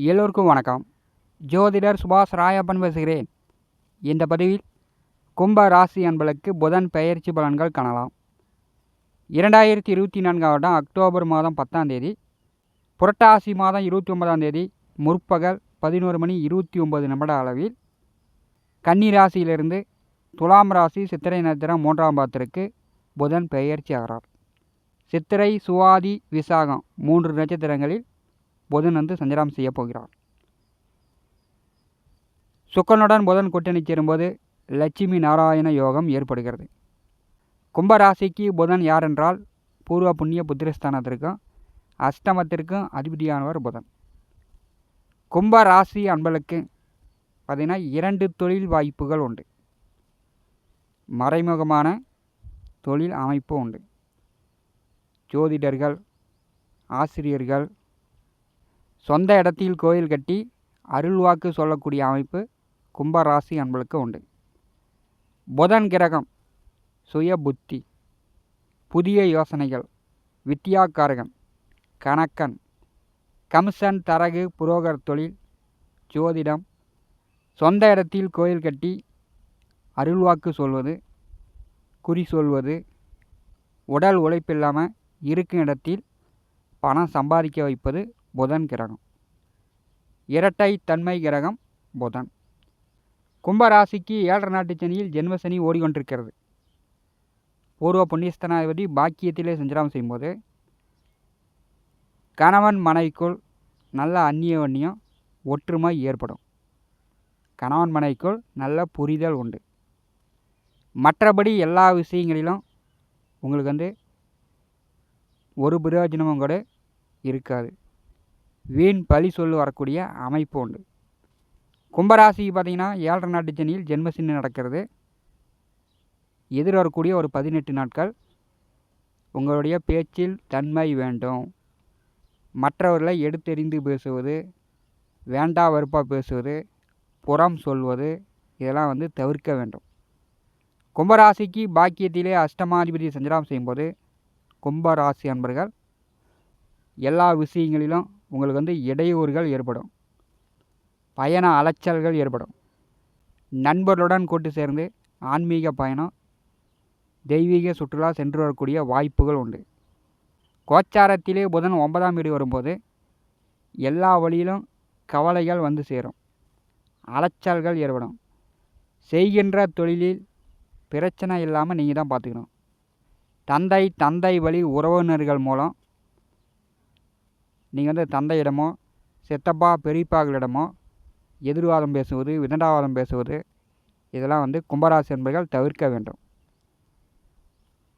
எல்லோருக்கும் வணக்கம். ஜோதிடர் சுபாஷ் ராயப்பன் பேசுகிறேன். இந்த பதிவில் கும்ப ராசி அன்பளுக்கு புதன் பெயர்ச்சி பலன்கள் காணலாம். இரண்டாயிரத்தி இருபத்தி நான்காம் வருடம் அக்டோபர் மாதம் பத்தாம் தேதி புரட்டாசி மாதம் இருபத்தி ஒன்பதாம் தேதி முற்பகல் பதினோரு மணி இருபத்தி ஒன்பது நிமிட அளவில் கன்னி ராசியிலிருந்து துலாம் ராசி சித்திரை நட்சத்திரம் மூன்றாம் பாதத்திற்கு புதன் பெயர்ச்சி ஆகிறார். சித்திரை சுவாதி விசாகம் மூன்று நட்சத்திரங்களில் புதன் வந்து சஞ்சாரம் செய்ய போகிறார். சுக்கனுடன் புதன் கூட்டணி சேரும்போது லட்சுமி நாராயண யோகம் ஏற்படுகிறது. கும்பராசிக்கு புதன் யார் என்றால் பூர்வ புண்ணிய புத்திரஸ்தானத்திற்கும் அஷ்டமத்திற்கும் அதிபதியானவர் புதன். கும்ப ராசி அன்பளுக்கு பார்த்திங்கன்னா இரண்டு தொழில் வாய்ப்புகள் உண்டு. மறைமுகமான தொழில் அமைப்பு உண்டு. ஜோதிடர்கள் ஆசிரியர்கள் சொந்த இடத்தில் கோயில் கட்டி அருள்வாக்கு சொல்லக்கூடிய அமைப்பு கும்பராசி அன்பளுக்கு உண்டு. புதன் கிரகம் சுய புத்தி புதிய யோசனைகள் வித்யாக்காரகன் கணக்கன் கமிஷன் தரகு புரோகர் தொழில் ஜோதிடம். சொந்த இடத்தில் கோயில் கட்டி அருள்வாக்கு சொல்வது குறி சொல்வது உடல் உழைப்பில்லாமல் இருக்கும் இடத்தில் பணம் சம்பாதிக்க வைப்பது புதன் கிரகம். இரட்டை தன்மை கிரகம் புதன். கும்பராசிக்கு ஏழரை நாட்டு சனியில் ஜென்மசனி ஓடிக்கொண்டிருக்கிறது. பூர்வ புண்ணியஸ்தனாதிபதி பாக்கியத்திலே சஞ்சாரம் செய்யும்போது கணவன் மனைவிக்குள் நல்ல அந்நியவன்யம் ஒற்றுமை ஏற்படும். கணவன் மனைவிக்குள் நல்ல புரிதல் உண்டு. மற்றபடி எல்லா விஷயங்களிலும் உங்களுக்கு வந்து ஒரு பிரயோஜனமும் கூட இருக்காது. வீண் பழி சொல்லு வரக்கூடிய அமைப்பு உண்டு. கும்பராசிக்கு பார்த்திங்கன்னா ஏழரை நாட்டு சனியில் ஜென்மசின்னு நடக்கிறது. எதிர் வரக்கூடிய ஒரு பதினெட்டு நாட்கள் உங்களுடைய பேச்சில் தன்மை வேண்டும். மற்றவர்களை எடுத்தெறிந்து பேசுவது வேண்டா வெறுப்பாக பேசுவது புறம் சொல்வது இதெல்லாம் வந்து தவிர்க்க வேண்டும். கும்பராசிக்கு பாக்கியத்திலே அஷ்டமாதிபதி சஞ்சலம் செய்யும்போது கும்பராசி அன்பர்கள் எல்லா விஷயங்களிலும் உங்களுக்கு வந்து இடையூறுகள் ஏற்படும். பயண அலைச்சல்கள் ஏற்படும். நண்பர்களுடன் கூட்டு சேர்ந்து ஆன்மீக பயணம் தெய்வீக சுற்றுலா சென்று வரக்கூடிய வாய்ப்புகள் உண்டு. கோச்சாரத்திலே புதன் ஒன்பதாம் வீடு வரும்போது எல்லா வழியிலும் கவலைகள் வந்து சேரும். அலைச்சல்கள் ஏற்படும். செய்கின்ற தொழிலில் பிரச்சனை இல்லாமல் நீங்கள் தான் பார்த்துக்கணும் தந்தை தந்தை வழி உறவினர்கள் மூலம் நீங்கள் வந்து தந்தையிடமோ சித்தப்பா பெரியப்பாக்களிடமோ எதிர்வாதம் பேசுவது விதண்டாவாதம் பேசுவது இதெல்லாம் வந்து கும்பராசி என்பர்கள் தவிர்க்க வேண்டும்.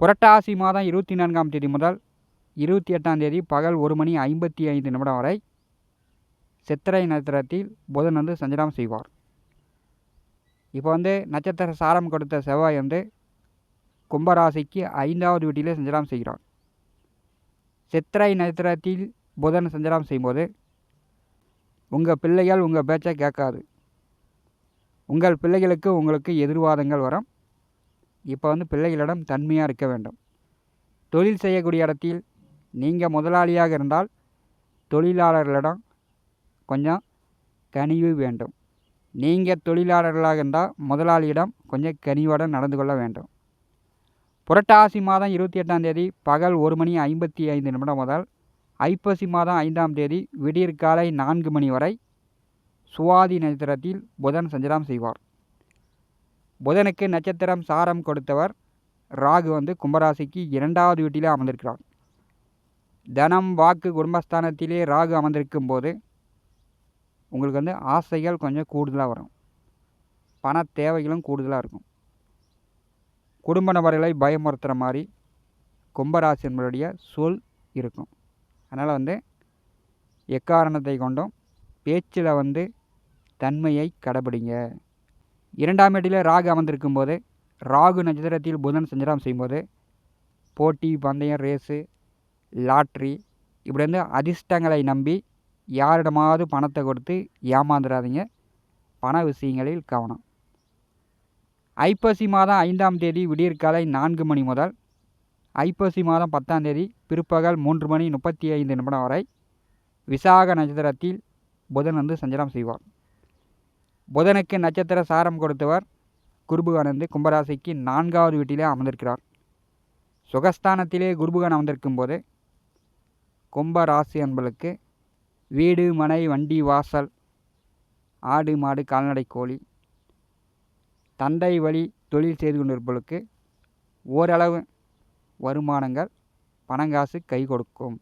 புரட்டாசி மாதம் இருபத்தி நான்காம் தேதி முதல் இருபத்தி எட்டாம் தேதி பகல் ஒரு மணி ஐம்பத்தி ஐந்து நிமிடம் வரை சித்திரை நட்சத்திரத்தில் புதன் வந்து சஞ்சலம் செய்வார். இப்போ வந்து நட்சத்திர சாரம் கொடுத்த செவ்வாய் வந்து கும்பராசிக்கு ஐந்தாவது வீட்டிலே சஞ்சலம் செய்கிறார். சித்திரை நட்சத்திரத்தில் புதன் சஞ்சலம் செய்யும்போது உங்கள் பிள்ளைகள் உங்கள் பேச்சை கேட்காது. உங்கள் பிள்ளைகளுக்கு உங்களுக்கு எதிர்வாதங்கள் வரும். இப்போ வந்து பிள்ளைகளிடம் தன்மையாக இருக்க வேண்டும். தொழில் செய்யக்கூடிய இடத்தில் நீங்கள் முதலாளியாக இருந்தால் தொழிலாளர்களிடம் கொஞ்சம் கனிவு வேண்டும். நீங்கள் தொழிலாளர்களாக இருந்தால் முதலாளியிடம் கொஞ்சம் கனிவுடன் நடந்து கொள்ள வேண்டும். புரட்டாசி மாதம் இருபத்தி எட்டாம் தேதி பகல் ஒரு மணி ஐம்பத்தி ஐந்து நிமிடம் முதல் ஐப்பசி மாதம் ஐந்தாம் தேதி விடியற் காலை நான்கு மணி வரை சுவாதி நட்சத்திரத்தில் புதன் சஞ்சலம் செய்வார். புதனுக்கு நட்சத்திரம் சாரம் கொடுத்தவர் ராகு வந்து கும்பராசிக்கு இரண்டாவது வீட்டிலே அமர்ந்திருக்கிறார். தனம் வாக்கு குடும்பஸ்தானத்திலே ராகு அமர்ந்திருக்கும் போது உங்களுக்கு வந்து ஆசைகள் கொஞ்சம் கூடுதலாக வரும். பண தேவைகளும் கூடுதலாக இருக்கும். குடும்ப நபர்களை பயமுறுத்துகிற மாதிரி கும்பராசி என்பதுடைய சொல் இருக்கும். அதனால் வந்து எக்காரணத்தை கொண்டும் பேச்சில் வந்து தன்மையை கடைபிடிங்க இரண்டாம் இடத்தில் ராகு அமர்ந்திருக்கும் போது ராகு நட்சத்திரத்தில் புதன் சஞ்சாரம் செய்யும்போது போட்டி பந்தயம் ரேஸு லாட்ரி இப்படி வந்து அதிர்ஷ்டங்களை நம்பி யாரிடமாவது பணத்தை கொடுத்து ஏமாந்துடாதீங்க பண விஷயங்களில் கவனம். ஐப்பசி மாதம் ஐந்தாம் தேதி விடியற்காலை நான்கு மணி முதல் ஐப்பசி மாதம் பத்தாம் தேதி பிற்பகல் மூன்று மணி முப்பத்தி ஐந்து நிமிடம் வரை விசாக நட்சத்திரத்தில் புதன் வந்து சஞ்சலம் செய்வார். புதனுக்கு நட்சத்திர சாரம் கொடுத்தவர் குருபுகானந்து கும்பராசிக்கு நான்காவது வீட்டிலே அமர்ந்திருக்கிறார். சுகஸ்தானத்திலே குருபுகான் அமர்ந்திருக்கும் போது கும்பராசி என்பளுக்கு அன்பர்களுக்கு வீடு மனை வண்டி வாசல் ஆடு மாடு கால்நடை கோழி தந்தை வழி தொழில் செய்து கொண்டிருப்பவர்களுக்கு ஓரளவு வருமானங்கள் பணங்காசு கை கொடுக்கும்.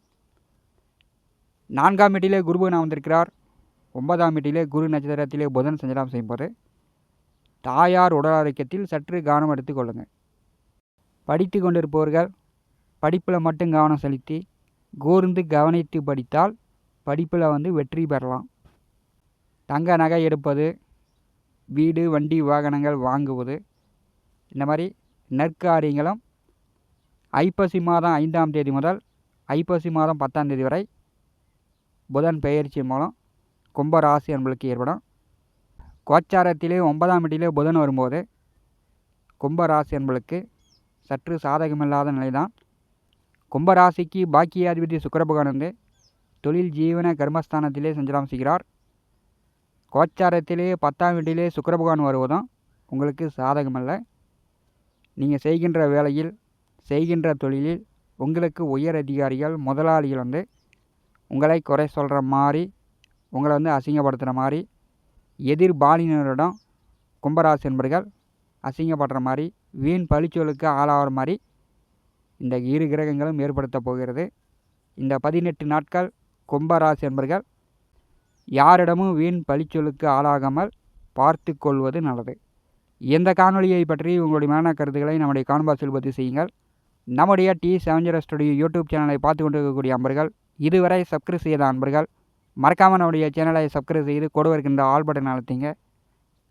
நான்காம் வீட்டிலே குருபுகன் வந்திருக்கிறார் ஒன்பதாம் வீட்டிலே குரு நட்சத்திரத்திலே புதன் சஞ்சலம் செய்யும்போது தாயார் உடல் ஆரோக்கியத்தில் சற்று கவனம் எடுத்துக்கொள்ளுங்கள் படித்து கொண்டிருப்பவர்கள் படிப்பில் மட்டும் கவனம் செலுத்தி கூர்ந்து கவனித்து படித்தால் படிப்பில் வந்து வெற்றி பெறலாம். தங்க நகை எடுப்பது வீடு வண்டி வாகனங்கள் வாங்குவது இந்த மாதிரி நற்காரியங்களும் ஐப்பசி மாதம் ஐந்தாம் தேதி முதல் ஐப்பசி மாதம் பத்தாம் தேதி வரை புதன் பெயர்ச்சி மூலம் கும்ப ராசி என்பளுக்கு ஏற்படும். கோச்சாரத்திலே ஒன்பதாம் வீட்டிலே புதன் வரும்போது கும்பராசி என்பளுக்கு சற்று சாதகமில்லாத நிலைதான். கும்பராசிக்கு பாக்கியாதிபதி சுக்கரபகானந்து தொழில் ஜீவன கர்மஸ்தானத்திலே சஞ்சலம் செய்கிறார். கோச்சாரத்திலே பத்தாம் வீட்டிலே சுக்கரபகவான் வருவதும் உங்களுக்கு சாதகமல்ல. நீங்கள் செய்கின்ற வேலையில் செய்கின்ற தொழிலில் உங்களுக்கு உயர் அதிகாரிகள் முதலாளிகள் வந்து உங்களை குறை சொல்கிற மாதிரி உங்களை வந்து அசிங்கப்படுத்துகிற மாதிரி எதிர்பாலினரிடம் கும்பராசி என்பர்கள் அசிங்கப்படுற மாதிரி வீண் பழிச்சொலுக்கு ஆளாகிற மாதிரி இந்த இரு கிரகங்களும் ஏற்படுத்த போகிறது. இந்த பதினெட்டு நாட்கள் கும்பராசி என்பர்கள் யாரிடமும் வீண் பழிச்சொலுக்கு ஆளாகாமல் பார்த்து கொள்வது நல்லது. எந்த காணொலியை பற்றி உங்களுடைய மன கருத்துக்களை நம்முடைய கான்பாஸில் பதிவு செய்யுங்கள். நம்முடைய டி செவன் ஸ்டுடியோ யூடியூப் சேனலை பார்த்து கொண்டிருக்கக்கூடிய அன்பர்கள் இதுவரை சப்ஸ்கிரைப் செய்த அன்பர்கள் மறக்காமல் நம்முடைய சேனலை சப்ஸ்கிரைப் செய்து கொடு வருகின்ற ஆல் பட்டன் அழுத்திங்க.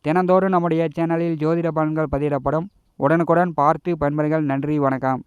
தினந்தோறும் நம்முடைய சேனலில் ஜோதிட பலன்கள் பதியிடப்படும் உடனுக்குடன் பார்த்து பயன்பெறுங்கள். நன்றி வணக்கம்.